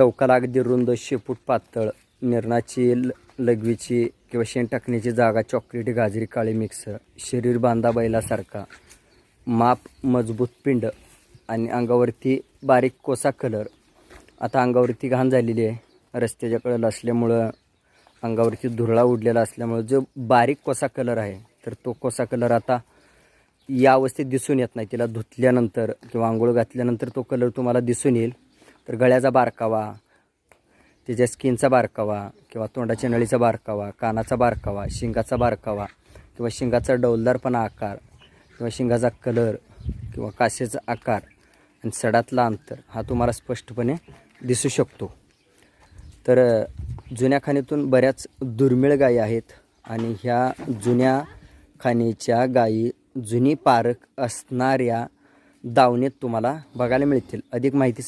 चौकाला अगदी रुंद शेपूट पातळ निर्णाची ल लघवीची किंवा शेण टाकण्याची जागा चॉकलेटी गाजरी काळी मिक्सर शरीर बांधा बैलासारखा माप मजबूत पिंड आणि अंगावरती बारीक कोसा कलर आता अंगावरती घाण झालेली आहे. रस्त्याच्या कळलं असल्यामुळं अंगावरती धुरळा उडलेला असल्यामुळं जो बारीक कोसा कलर आहे तर तो कोसा कलर आता या अवस्थेत दिसून येत नाही. तिला धुतल्यानंतर किंवा आंघोळ घातल्यानंतर तो कलर तुम्हाला दिसून येईल. तर गळ्याचा बारकावा त्याच्या स्किनचा बारकावा किंवा तोंडाच्या नळीचा बारकावा कानाचा बारकावा शिंगाचा बारकावा किंवा शिंगाचा डौलदारपणा आकार किंवा शिंगाचा कलर किंवा कासेचा आकार आणि सडातला अंतर हा तुम्हाला स्पष्टपणे दिसू शकतो. तर जुन्या खाणीतून बऱ्याच दुर्मिळ गायी आहेत आणि ह्या जुन्या खाणीच्या गायी जुनी पारख असणाऱ्या दावणीत तुम्हाला बघायला मिळतील. अधिक माहिती